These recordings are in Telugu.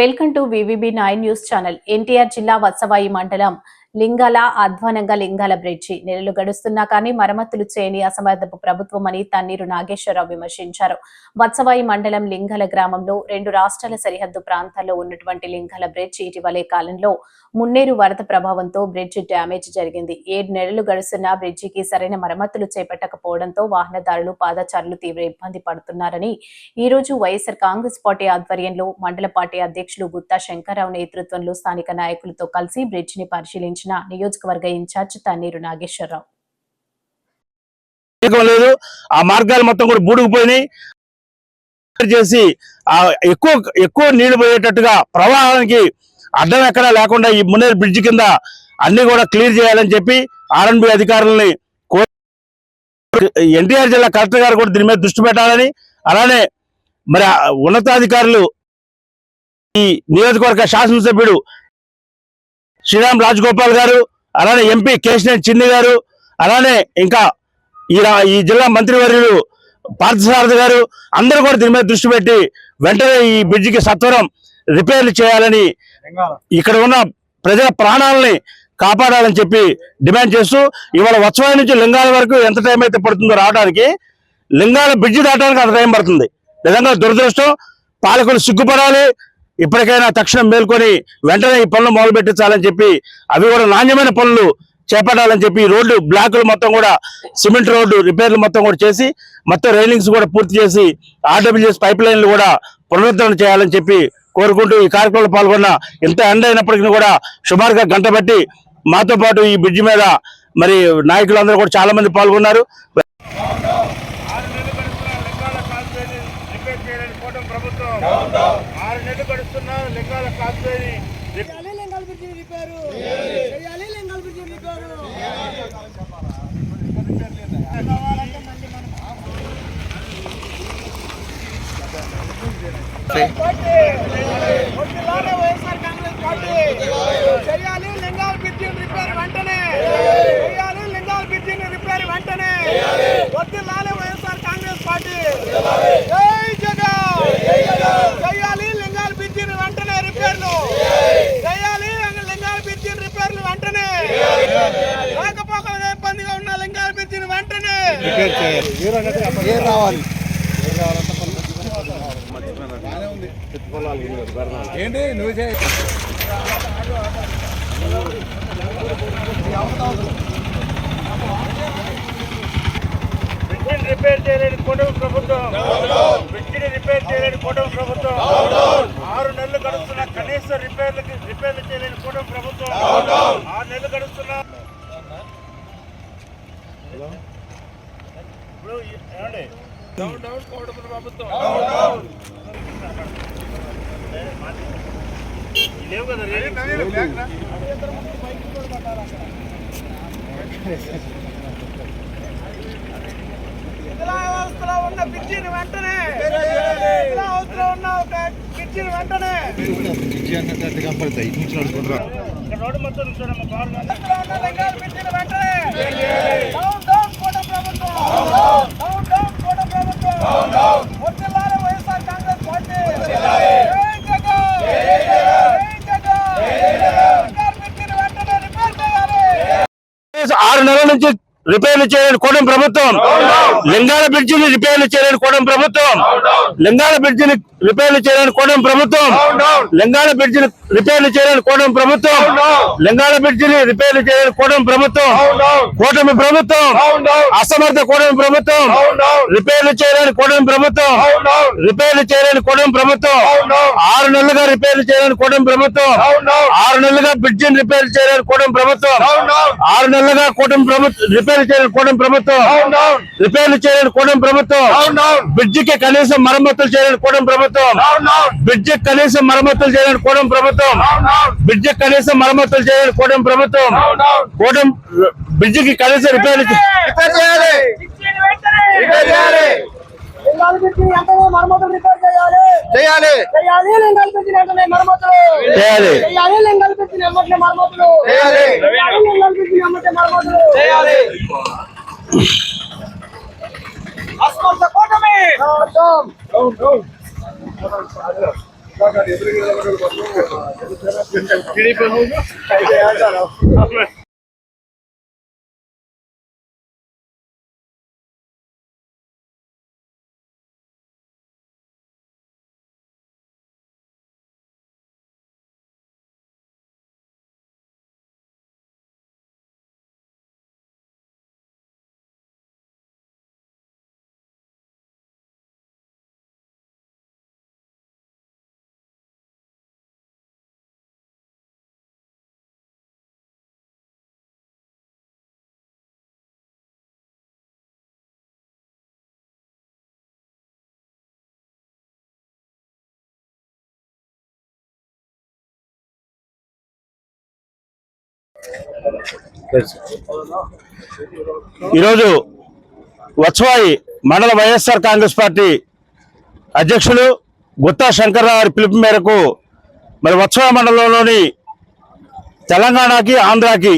Welcome to VVB nine news channel. NTR జిల్లా వత్సవాయి మండలం లింగాల అధ్వానంగా లింగాల బ్రిడ్జి. నెలలు గడుస్తున్నా కానీ మరమ్మతులు చేయని అసమర్థపు ప్రభుత్వం అని తన్నీరు నాగేశ్వరరావు విమర్శించారు. వత్సవాయి మండలం లింగాల గ్రామంలో రెండు రాష్ట్రాల సరిహద్దు ప్రాంతాల్లో ఉన్నటువంటి లింగాల బ్రిడ్జ్ ఇటీవలే కాలంలో మున్నేరు వరద ప్రభావంతో బ్రిడ్జ్ డ్యామేజ్ జరిగింది. ఏడు నెలలు గడుస్తున్న బ్రిడ్జికి సరైన మరమ్మతులు చేపట్టకపోవడంతో వాహనదారులు పాదచారులు తీవ్ర ఇబ్బంది పడుతున్నారని ఈ రోజు వైఎస్ఆర్ కాంగ్రెస్ పార్టీ ఆధ్వర్యంలో మండల పార్టీ అధ్యక్షులు గుత్తా శంకర్రావు నేతృత్వంలో స్థానిక నాయకులతో కలిసి బ్రిడ్జిని ని పరిశీలించిన నియోజకవర్గ ఇన్ఛార్జ్ తన్నీరు నాగేశ్వరరావు. లేదు. ఆ మార్గాలు మొత్తం కూడా బూడుకుపోయినాయి. చేసి ఆ ఎక్కువ ఎక్కువ నీళ్ళు పోయేటట్టుగా ప్రవాహానికి అడ్డం ఎక్కడా లేకుండా ఈ మున్నేరు బ్రిడ్జ్ కింద అన్ని కూడా క్లియర్ చేయాలని చెప్పి ఆర్ఎన్బి అధికారులని ఎన్టీఆర్ జిల్లా కలెక్టర్ గారు కూడా దీని మీద దృష్టి పెట్టాలని అలానే మరి ఉన్నతాధికారులు ఈ నియోజకవర్గ శాసనసభ్యుడు శ్రీరామ్ రాజగోపాల్ గారు అలానే ఎంపీ కేశినేని చిన్ని గారు అలానే ఇంకా ఈ ఈ జిల్లా మంత్రివర్యులు పార్థసారథి గారు అందరూ కూడా దీని మీద దృష్టి పెట్టి వెంటనే ఈ బ్రిడ్జికి సత్వరం రిపేర్లు చేయాలని ఇక్కడ ఉన్న ప్రజల ప్రాణాలని కాపాడాలని చెప్పి డిమాండ్ చేస్తూ ఇవాళ వత్సవాయి నుంచి లింగాల వరకు ఎంత టైం అయితే పడుతుందో రావడానికి లింగాల బ్రిడ్జి దాటడానికి అంత టైం పడుతుంది. నిజంగా దురదృష్టం పాలకులు సిగ్గుపడాలి ఇప్పటికైనా తక్షణం మేల్కొని వెంటనే ఈ పనులు మొదలు పెట్టించాలని చెప్పి అవి కూడా నాణ్యమైన పనులు చేపట్టాలని చెప్పి రోడ్లు రోడ్డు బ్లాకులు మొత్తం కూడా సిమెంట్ రోడ్డు రిపేర్లు మొత్తం కూడా చేసి మొత్తం రైలింగ్స్ కూడా పూర్తి చేసి ఆర్డబ్ల్యూఎస్ పైప్ లైన్లు కూడా పునరుద్ధరణ చేయాలని చెప్పి కోరుకుంటూ ఈ కార్యక్రమంలో పాల్గొన్న ఎంత ఎండ అయినప్పటికీ కూడా సుమారుగా గంట బట్టి మాతో పాటు ఈ బ్రిడ్జి మీద మరి నాయకులందరూ కూడా చాలా మంది పాల్గొన్నారు. ప్రభుత్వం ఆరు నెలలు గడుస్తున్న లింగాల కాల్చేని చేయాలి లింగాల బ్రిడ్జి రిపేరు చేయాలి లింగాల బ్రిడ్జి రిపేరు కావాలంటే మళ్ళీ మనం పార్టీ వడ్డీలానే వైఎస్ఆర్ కాంగ్రెస్ పార్టీ చేయాలి లింగాల బ్రిడ్జి రిపేర్ వెంటనే చేయాలి లింగాల బ్రిడ్జి రిపేర్ వెంటనే వడ్డీలానే వైఎస్ఆర్ కాంగ్రెస్ పార్టీ జై జగన్ చేయాలి లింగాల బ్రిడ్జి వెంటనే రిపేర్లు చేయాలి లింగాల బ్రిడ్జి రిపేర్లు వెంటనే రాకపోకలు ఇబ్బందిగా ఉన్న లింగాల బ్రిడ్జిని వెంటనే బ్రిడ్జిని రిపేర్ చేయలేని కూటమి ప్రభుత్వం. బ్రిడ్జిని రిపేర్ చేయలేని కూటమి ప్రభుత్వం. ఆరు నెలలు లేవు కదా ఉన్న వెంటనే. వ్యవస్థలో ఉన్న రోడ్డు మొత్తం చూడమ్మా కారు వెంటనే. ప్రభుత్వం డౌన్ డౌన్ కోట ప్రభుత్వం వర్ధిల్లాలి వైఎస్ఆర్ కాంగ్రెస్ పార్టీ జై జగన్ జై జగన్ లింగాల బ్రిడ్జిని వెంటనే రిపేర్ చేయాలి ఆరు నెలల నుంచి రిపేర్లు చేయలేని కూటమి ప్రభుత్వం. లింగాల బ్రిడ్జిని రిపేర్లు చేయలేని కూటమి ప్రభుత్వం. లింగాల బ్రిడ్జిని రిపేర్లు చేయలేని కూటమి ప్రభుత్వం. లింగాల బ్రిడ్జిని రిపేర్లు చేయలేని కూటమి ప్రభుత్వం. లింగాల బ్రిడ్జిని రిపేర్లు చేయలేని కూటమి ప్రభుత్వం. కూటమి ప్రభుత్వం. అసమర్థ కూటమి ప్రభుత్వం. రిపేర్లు చేయలేని కూటమి ప్రభుత్వం. రిపేర్లు చేయలేని కూటమి ప్రభుత్వం. ఆరు నెలలుగా రిపేర్లు చేయలేని కూటమి ప్రభుత్వం. ఆరు నెలలుగా బ్రిడ్జిని రిపేర్ చేయలేని కూటమి ప్రభుత్వం. ఆరు నెలలుగా కూటమి ప్రభుత్వం రిపేర్ చేయలేని కూటమి ప్రభుత్వం. రిపేర్లు చేయలేని కూటమి ప్రభుత్వం. బ్రిడ్జికి కనీసం మరమ్మతులు చేయలేని కూటమి ప్రభుత్వం. బ్రిడ్జికి కనీసం మరమ్మతులు చేయలేని కూటమి ప్రభుత్వం. బ్రిడ్జికి కనీసం మరమ్మతులు చేయలేని కూటమి ప్రభుత్వం. కూటమి బ్రిడ్జికి కనీసం రిపేర్ చేయాలి. చేయాలి. చేయాలి. మరమ్మతులు చేయాలి. మరమ్మతులు చేయాలి. బ్రిడ్జిని ఈరోజు వత్సవాయి మండల వైఎస్ఆర్ కాంగ్రెస్ పార్టీ అధ్యక్షులు గుత్తా శంకర్రావు గారి పిలుపు మేరకు మరి వత్సవాయి మండలంలోని తెలంగాణకి ఆంధ్రాకి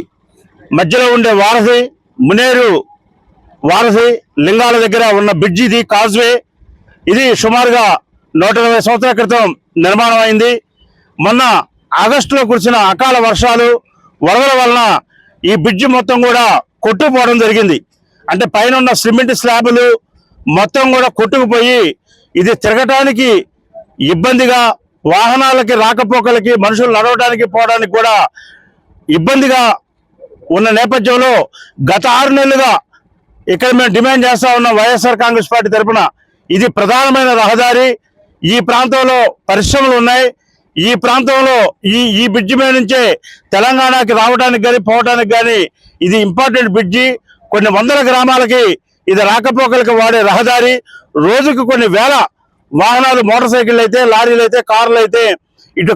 మధ్యలో ఉండే వారధి మునేరు వారధి లింగాల దగ్గర ఉన్న బ్రిడ్జి ఇది కాజ్వే. ఇది సుమారుగా నూట సంవత్సరాల క్రితం నిర్మాణం అయింది మొన్న ఆగస్టులో కురిసిన అకాల వర్షాలు వరదల వలన ఈ బ్రిడ్జ్ మొత్తం కూడా కొట్టుకుపోవడం జరిగింది. అంటే పైన ఉన్న సిమెంట్ స్లాబులు మొత్తం కూడా కొట్టుకుపోయి ఇది తిరగటానికి ఇబ్బందిగా వాహనాలకి రాకపోకలకి మనుషులు నడవడానికి పోవడానికి కూడా ఇబ్బందిగా ఉన్న నేపథ్యంలో గత ఆరు నెలలుగా ఇక్కడ మేము డిమాండ్ చేస్తా ఉన్న వైఎస్ఆర్ కాంగ్రెస్ పార్టీ తరఫున ఇది ప్రధానమైన రహదారి. ఈ ప్రాంతంలో పరిశ్రమలు ఉన్నాయి. ఈ ప్రాంతంలో ఈ ఈ బ్రిడ్జి మీద నుంచే తెలంగాణకి రావడానికి కానీ పోవడానికి కానీ ఇది ఇంపార్టెంట్ బ్రిడ్జి. కొన్ని వందల గ్రామాలకి ఇది రాకపోకలకి వాడే రహదారి. రోజుకు కొన్ని వేల వాహనాలు మోటార్ సైకిళ్ళు అయితే లారీలు అయితే కార్లు అయితే ఇటు